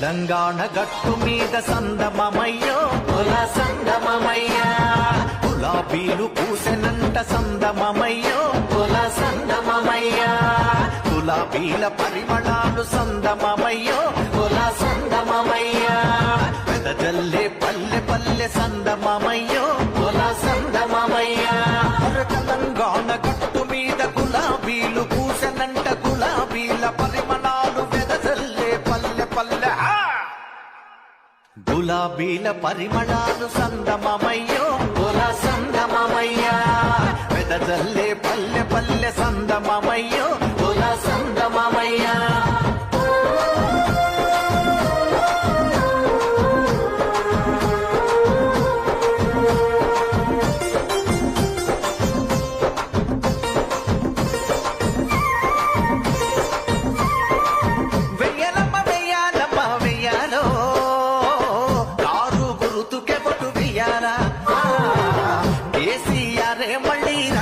తెలంగాణ గట్టు మీద సందమమయ్యో. కుల సందమమయ్యా. గులాబీలు పూసెనంట సందమమయ్యో. కుల సందమమయ్యా. గులాబీల పరిమళాలు సందమమయ్యో. కుల సందమమయ్యా. పెదజల్లే పల్లె పల్లె సందమమయ్యో. గులాబీల పరిమళాలు సందమమయ్యో. కుల సందమమయ్యా వెదజల్లే పల్లె పల్లె సందమమయ్యో. కుల సందమమయ్యా பேசியாரே மல்லீரா